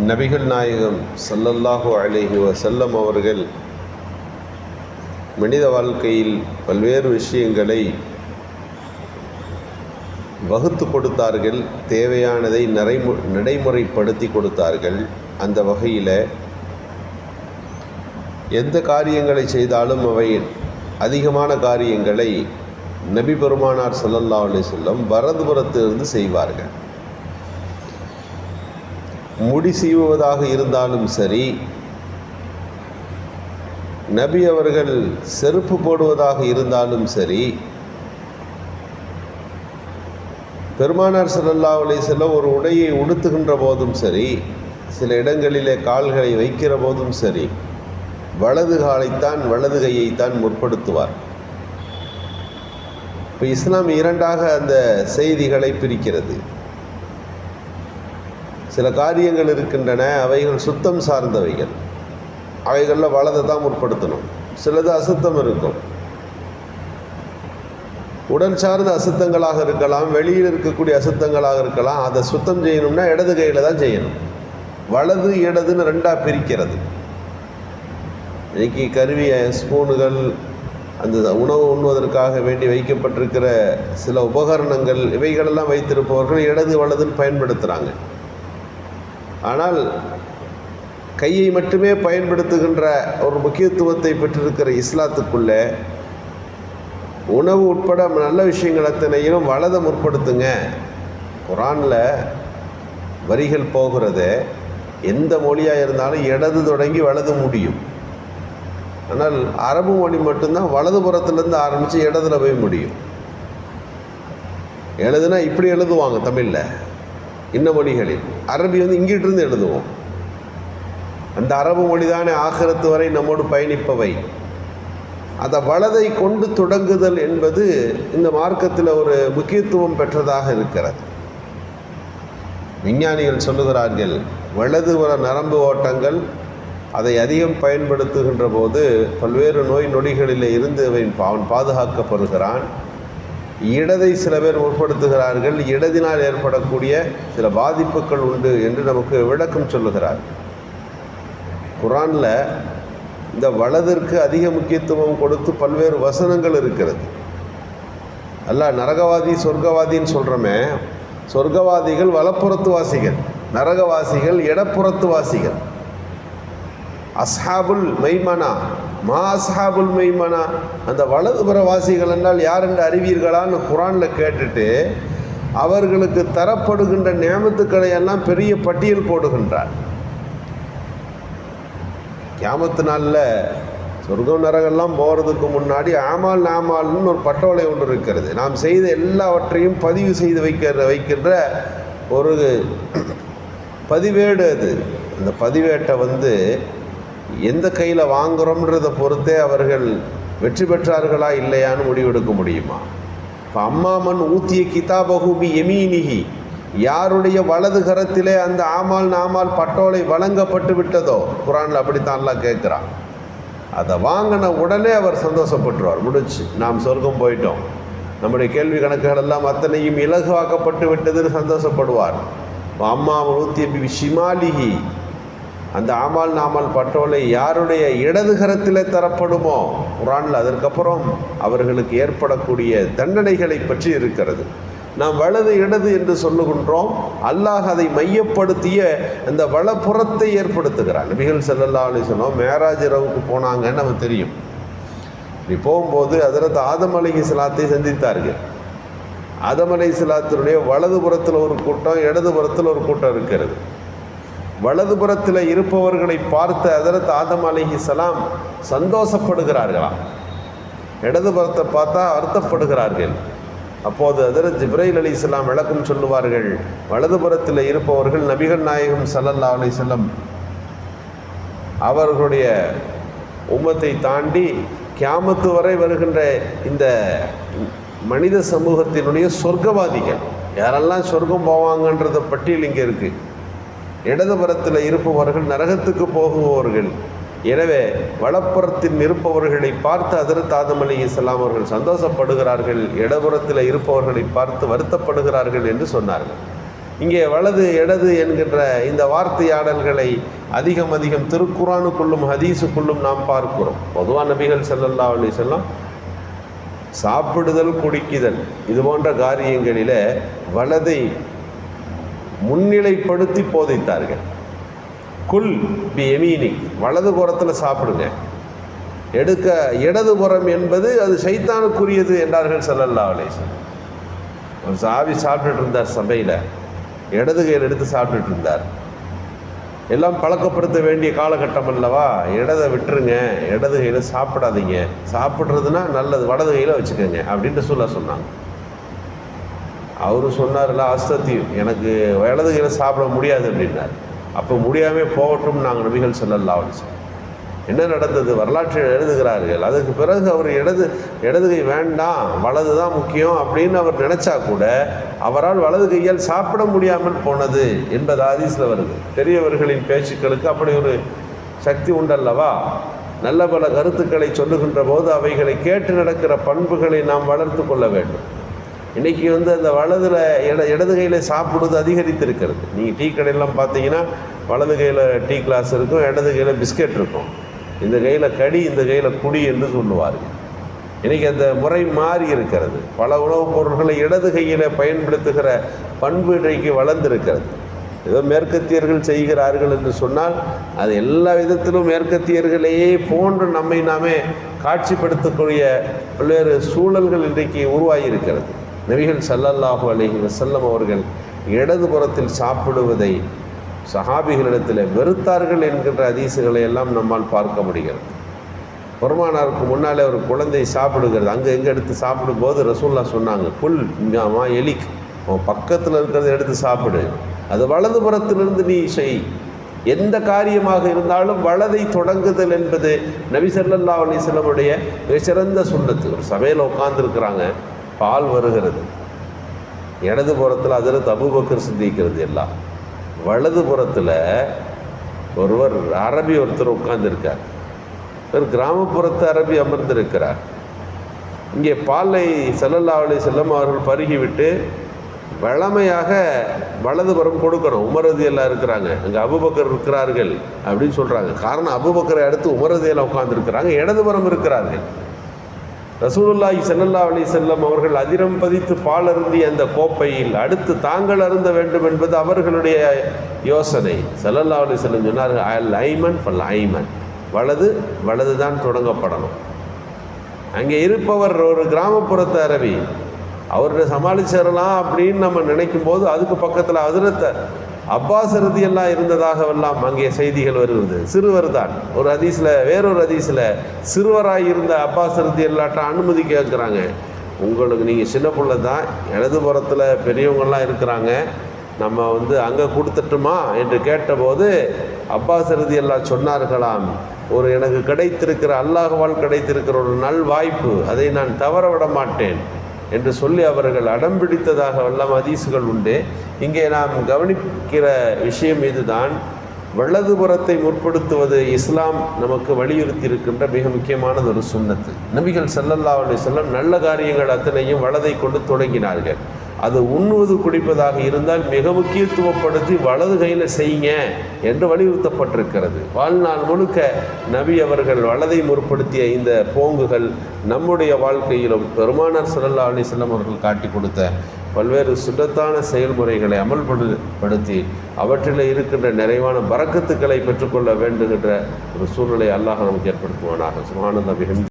நபிகள் நாயகம் சல்லல்லாஹு அலைஹி வசல்லம் அவர்கள் மனித வாழ்க்கையில் பல்வேறு விஷயங்களை வகுத்து கொடுத்தார்கள் தேவையானதை நடைமு நடைமுறைப்படுத்தி கொடுத்தார்கள். அந்த வகையில் எந்த காரியங்களை செய்தாலும் அவை அதிகமான காரியங்களை நபி பெருமானார் சல்லல்லா அலி வஸல்லம் வரதுபுறத்திலிருந்து செய்வார்கள். முடி சீவுவதாக இருந்தாலும் சரி நபி அவர்கள் செருப்பு போடுவதாக இருந்தாலும் சரி பெருமானார் ஸல்லல்லாஹு அலைஹி ஒரு உடையை உடுத்துகின்ற போதும் சரி சில இடங்களிலே கால்களை வைக்கிற போதும் சரி வலது காலைத்தான் வலது கையைத்தான் முற்படுத்துவார். இப்போ இஸ்லாம் இரண்டாக அந்த செய்திகளை பிரிக்கிறது. சில காரியங்கள் இருக்கின்றன அவைகள் சுத்தம் சார்ந்தவைகள். அவைகளில் வலதை தான் முற்படுத்தணும். சிலது அசுத்தம் இருக்கும். உடல் சார்ந்த அசுத்தங்களாக இருக்கலாம் வெளியில் இருக்கக்கூடிய அசுத்தங்களாக இருக்கலாம் அதை சுத்தம் செய்யணும்னா இடது கையில் தான் செய்யணும். வலது இடதுன்னு ரெண்டாக பிரிக்கிறது. இன்னைக்கு கருவி ஸ்பூனுகள் அந்த உணவு உண்ணுவதற்காக வேண்டி வைக்கப்பட்டிருக்கிற சில உபகரணங்கள் இவைகளெல்லாம் வைத்திருப்பவர்கள் இடது வலதுன்னு பயன்படுத்துகிறாங்க ஆனால் கையை மட்டுமே பயன்படுத்துகின்ற ஒரு முக்கியத்துவத்தை பெற்றிருக்கிற இஸ்லாத்துக்குள்ளே உணவு உட்பட நல்ல விஷயங்கள் அத்தனையும் வலதை முற்படுத்துங்க. குரானில் வரிகள் போகிறது எந்த மொழியாக இருந்தாலும் இடது தொடங்கி வலது முடியும். ஆனால் அரபு மொழி மட்டும்தான் வலது புறத்துலேருந்து ஆரம்பித்து இடத்துல போய் முடியும். எழுதுனா இப்படி எழுதுவாங்க தமிழில். இன்ன மொழிகளில். அரபி வந்து இங்கிட்டிருந்து எழுதுவோம். அந்த அரபு மொழி தானே ஆகிரத்து வரை நம்மோடு பயணிப்பவை. அதை வலதை கொண்டு தொடங்குதல் என்பது இந்த மார்க்கத்தில் ஒரு முக்கியத்துவம் பெற்றதாக இருக்கிறது. விஞ்ஞானிகள் சொல்லுகிறார்கள் வலது வர நரம்பு ஓட்டங்கள் அதை அதிகம் பயன்படுத்துகின்ற போது பல்வேறு நோய் நொடிகளில் இருந்து அவன் அவன் பாதுகாக்கப்படுகிறான். இடதை சில பேர் முற்படுத்துகிறார்கள் இடதினால் ஏற்படக்கூடிய சில பாதிப்புகள் உண்டு என்று நமக்கு விளக்கம் சொல்லுகிறார். குரானில் இந்த வலதிற்கு அதிக முக்கியத்துவம் கொடுத்து பல்வேறு வசனங்கள் இருக்கிறது. அல்ல நரகவாதி சொர்க்கவாதின்னு சொல்கிறோமே சொர்க்கவாதிகள் வலப்புறத்து வாசிகள் நரகவாசிகள் இடப்புறத்து வாசிகள் அஸ்ஹாபுல் மைமனா மா அஸ்ஹாபுல் மெய்மனா அந்த வலதுபுறவாசிகள் என்றால் யார் என்று அறிவீர்களான்னு குரானில் கேட்டுட்டு அவர்களுக்கு தரப்படுகின்ற நியமத்துக்களை எல்லாம் பெரிய பட்டியல் போடுகின்றார். கியாமத்து நாளில் சொர்க்கம் நரகெல்லாம் போகிறதுக்கு முன்னாடி ஆமால் நாமால்னு ஒரு பட்டோலை ஒன்று இருக்கிறது. நாம் செய்த எல்லாவற்றையும் பதிவு செய்து வைக்கிற வைக்கின்ற ஒரு பதிவேடு அது. அந்த பதிவேட்டை வந்து எந்த கையில் வாங்குகிறோம்ன்றதை பொறுத்தே அவர்கள் வெற்றி பெற்றார்களா இல்லையான்னு முடிவெடுக்க முடியுமா? இப்போ அம்மாமன் ஊத்திய கிதாபகுபி எமீனிகி யாருடைய வலது கரத்திலே அந்த ஆமால் நாமால் பட்டோலை வழங்கப்பட்டு விட்டதோ? குரானில் அப்படித்தான்லாம் கேட்குறான் அதை வாங்கின உடனே அவர் சந்தோஷப்பட்டுருவார். முடிச்சு நாம் சொர்க்கம் போயிட்டோம். நம்முடைய கேள்வி கணக்குகள் எல்லாம் அத்தனையும் இலகுவாக்கப்பட்டு விட்டதுன்னு சந்தோஷப்படுவார். அம்மா நூற்றி ஷிமாலிகி அந்த ஆமால் நாமல் பட்டோலை யாருடைய இடது கரத்தில் தரப்படுமோ? குரானில் அதற்கப்புறம் அவர்களுக்கு ஏற்படக்கூடிய தண்டனைகளை பற்றி இருக்கிறது. நாம் வலது இடது என்று சொல்லுகின்றோம். அல்லாஹ் அதை மையப்படுத்திய அந்த வலப்புறத்தை ஏற்படுத்துகிறான். நபிகள் செல்லல்லா அலி சொன்னோம் மேராஜ் இரவுக்கு போனாங்கன்னு நமக்கு தெரியும். இப்படி போகும்போது அதிரத்து ஆதம் அலி இஸ்லாத்தை சந்தித்தார்கள். ஆதம் அலி இஸ்லாத்தினுடைய வலதுபுறத்தில் ஒரு கூட்டம் இடதுபுறத்தில் ஒரு கூட்டம் இருக்கிறது. வலதுபுறத்தில் இருப்பவர்களை பார்த்து அதரத் ஆதம் அலிஹி சலாம் சந்தோஷப்படுகிறார்களாம் இடதுபுறத்தை பார்த்தா வருத்தப்படுகிறார்கள். அப்போது அதரத் ஜிப்ரைல் அலி இஸ்லாம் விளக்கம் சொல்லுவார்கள் வலதுபுறத்தில் இருப்பவர்கள் நபிகள் நாயகம் சல்லல்லா அலி செல்லம் அவர்களுடைய உம்மத்தை தாண்டி கியாமத்து வரை வருகின்ற இந்த மனித சமூகத்தினுடைய சொர்க்கவாதிகள். யாரெல்லாம் சொர்க்கம் போவாங்கன்றத பட்டியல் இங்கே இருக்குது இடதுபுறத்தில் இருப்பவர்கள் நரகத்துக்கு போகுபவர்கள். எனவே வலப்புறத்தில் இருப்பவர்களை பார்த்து அதிரத் ஆதம் அலி இஸ்லாம் அவர்கள் சந்தோஷப்படுகிறார்கள். இடபுறத்தில் இருப்பவர்களை பார்த்து வருத்தப்படுகிறார்கள் என்று சொன்னார்கள். இங்கே வலது இடது என்கின்ற இந்த வார்த்தையாடல்களை அதிகம் அதிகம் திருக்குறானுக்குள்ளும் ஹதீஸுக்குள்ளும் நாம் பார்க்கிறோம். பொதுவாக நபிகள் செல்லல்லா அலி செல்லம் சாப்பிடுதல் குடிக்குதல் இது போன்ற காரியங்களில் வலதை முன்னிலைப்படுத்தி போதைத்தார்கள். குல் பி எமீனி வலது புறத்தில் சாப்பிடுங்க. எடுக்க இடதுபுறம் என்பது அது சைத்தானுக்குரியது என்றார்கள் ஸல்லல்லாஹு அலேசன் ஒரு சாவி சாப்பிட்டுட்டு இருந்தார் சபையில். இடது கையில் எடுத்து சாப்பிட்டுட்டு இருந்தார். எல்லாம் பழக்கப்படுத்த வேண்டிய காலகட்டம் அல்லவா? இடதை விட்டுருங்க. இடது கையில் சாப்பிடாதீங்க. சாப்பிட்றதுனா நல்லது. வடது கையில் வச்சுக்கோங்க. அப்படின்ட்டு சொல்ல சொன்னாங்க. அவரு சொன்னார்ல அஸ்தத்தியும் எனக்கு வலது கையில் சாப்பிட முடியாது அப்படின்னார். அப்போ முடியாமல் போகட்டும் நாங்கள் நபிகள் சொல்லலாம் அவரு என்ன நடந்தது? வரலாற்றில் எழுதுகிறார்கள். அதுக்கு பிறகு அவர் இடது இடது கை வேண்டாம் வலது தான் முக்கியம் அப்படின்னு அவர் நினைச்சா கூட அவரால் வலது கையால் சாப்பிட முடியாமல் போனது என்பது ஆதீஸில் வருது. பெரியவர்களின் பேச்சுக்களுக்கு அப்படி ஒரு சக்தி உண்டல்லவா? நல்ல பல கருத்துக்களை சொல்லுகின்ற போது அவைகளை கேட்டு நடக்கிற பண்புகளை நாம் வளர்த்து கொள்ள வேண்டும். இன்றைக்கி வந்து அந்த வலதில் இட இடது கையில் சாப்பிடுவது அதிகரித்து இருக்கிறது நீங்கள் டீ கடையெல்லாம் பார்த்தீங்கன்னா வலது கையில் டீ கிளாஸ் இருக்கும் இடது கையில் பிஸ்கெட் இருக்கும். இந்த கையில் கடி இந்த கையில் குடி என்று சொல்லுவார்கள். இன்றைக்கி அந்த முறை மாறி இருக்கிறது. பல உணவுப் பொருட்களை இடது கையில் பயன்படுத்துகிற பண்பு இன்றைக்கு வளர்ந்திருக்கிறது. ஏதோ மேற்கத்தியர்கள் செய்கிறார்கள் என்று சொன்னால் அது எல்லா விதத்திலும் மேற்கத்தியர்களையே போன்று நம்மை நாமே காட்சிப்படுத்தக்கூடிய பல்வேறு சூழல்கள் இன்றைக்கு உருவாகி இருக்கிறது. நபிகள் சல்லல்லாஹு அலைஹி வசல்லம் அவர்கள் இடது புறத்தில் சாப்பிடுவதை சஹாபிகளிடத்தில் வெறுத்தார்கள் என்கின்ற அதிசுகளை எல்லாம் நம்மால் பார்க்க முடிகிறது. பெருமானாருக்கு முன்னாலே ஒரு குழந்தை சாப்பிடுகிறது. அங்கே எங்கே எடுத்து சாப்பிடும்போது ரசூல்லா சொன்னாங்க புல் இங்காமா எலிக். அவன் பக்கத்தில் இருக்கிறத எடுத்து சாப்பிடு. அது வலது புறத்திலிருந்து நீ செய். எந்த காரியமாக இருந்தாலும் வலதை தொடங்குதல் என்பது நபி சல்லா அலைஹி வஸல்லமுடைய மிகச்சிறந்த சுண்ணத்து. ஒரு சபையில் உட்காந்துருக்கிறாங்க பால் வருகிறது. இடது புறத்தில் அதில் தபுபக்கர் சிந்திக்கிறது எல்லாம். வலது புறத்தில் ஒருவர் அரபி ஒருத்தர் உட்கார்ந்துருக்கார். ஒரு கிராமப்புறத்து அரபி அமர்ந்திருக்கிறார். இங்கே பாலை செல்லல்லா அலி செல்லம் அவர்கள் பருகிவிட்டு வளமையாக வலதுபுறம் கொடுக்கணும். உமரதியெல்லாம் இருக்கிறாங்க. அங்கே அபுபக்கர் இருக்கிறார்கள் அப்படின்னு சொல்கிறாங்க காரணம் அபுபக்கரை அடுத்து உமரதியில் உட்காந்துருக்கிறாங்க இடதுபுறம் இருக்கிறார்கள். ரசூலுல்லாஹி ஸல்லல்லாஹு அலி செல்லம் அவர்கள் அதிரம் பதித்து பால் அருந்திய அந்த கோப்பையில் அடுத்து தாங்கள் அருந்த வேண்டும் என்பது அவர்களுடைய யோசனை. ஸல்லல்லாஹு அலி செல்லம் சொன்னார்கள் அல் ஐமன் ஃபல் ஐமன் வலது வலது தான் தொடங்கப்படணும். அங்கே இருப்பவர் ஒரு கிராமப்புறத்து அரபி அவர்கிட்ட சமாளிச்சிடலாம் அப்படின்னு நம்ம நினைக்கும் போது அதுக்கு பக்கத்தில் அதிரத்தை அப்பாஸ் எல்லாம் இருந்ததாகவெல்லாம் அங்கே செய்திகள் வருகிறது. சிறுவர் தான் ஒரு ஹதீஸில் வேறொரு ஹதீஸில் சிறுவராக இருந்த அப்பாஸ் ரதி எல்லாட்ட அனுமதி கேட்குறாங்க. உங்களுக்கு நீங்கள் சின்ன பிள்ளை தான் இடதுபுறத்தில் பெரியவங்கள்லாம் இருக்கிறாங்க. நம்ம வந்து அங்கே கொடுத்துட்டுமா என்று கேட்டபோது அப்பாஸ் ரதி எல்லாம் சொன்னார்களாம் ஒரு எனக்கு கிடைத்திருக்கிற அல்லாஹ்வால் கிடைத்திருக்கிற ஒரு நல் வாய்ப்பு அதை நான் தவற விட மாட்டேன். என்று சொல்லி அவர்கள் அடம்பிடித்ததாக வல்லம் அதீசுகள் உண்டு. இங்கே நாம் கவனிக்கிற விஷயம் இதுதான். வலதுபுறத்தை முற்படுத்துவது இஸ்லாம் நமக்கு வலியுறுத்தி இருக்கின்ற மிக முக்கியமானது ஒரு சுண்ணத்து. நபிகள் செல்லல்லா அலி செல்லம் நல்ல காரியங்கள் அத்தனையும் வலதை கொண்டு தொடங்கினார்கள். அது உண்ணுவது குடிப்பதாக இருந்தால் மிக முக்கியத்துவப்படுத்தி வலது கையில் செய்யுங்க என்று வலியுறுத்தப்பட்டிருக்கிறது. வாழ்நாள் முழுக்க நபி அவர்கள் வலதை முற்படுத்திய இந்த போங்குகள் நம்முடைய வாழ்க்கையிலும் பெருமானார் ஸல்லல்லாஹு அலைஹி அவர்கள் காட்டி கொடுத்த பல்வேறு சுத்தத்தான செயல்முறைகளை அமல்படுத்தி அவற்றில் இருக்கின்ற நிறைவான பறக்கத்துக்களை பெற்றுக்கொள்ள வேண்டுகின்ற ஒரு சூழ்நிலை அல்லாஹ் நமக்கு ஏற்படுத்துவானாக. சுமானந்த மிகுந்த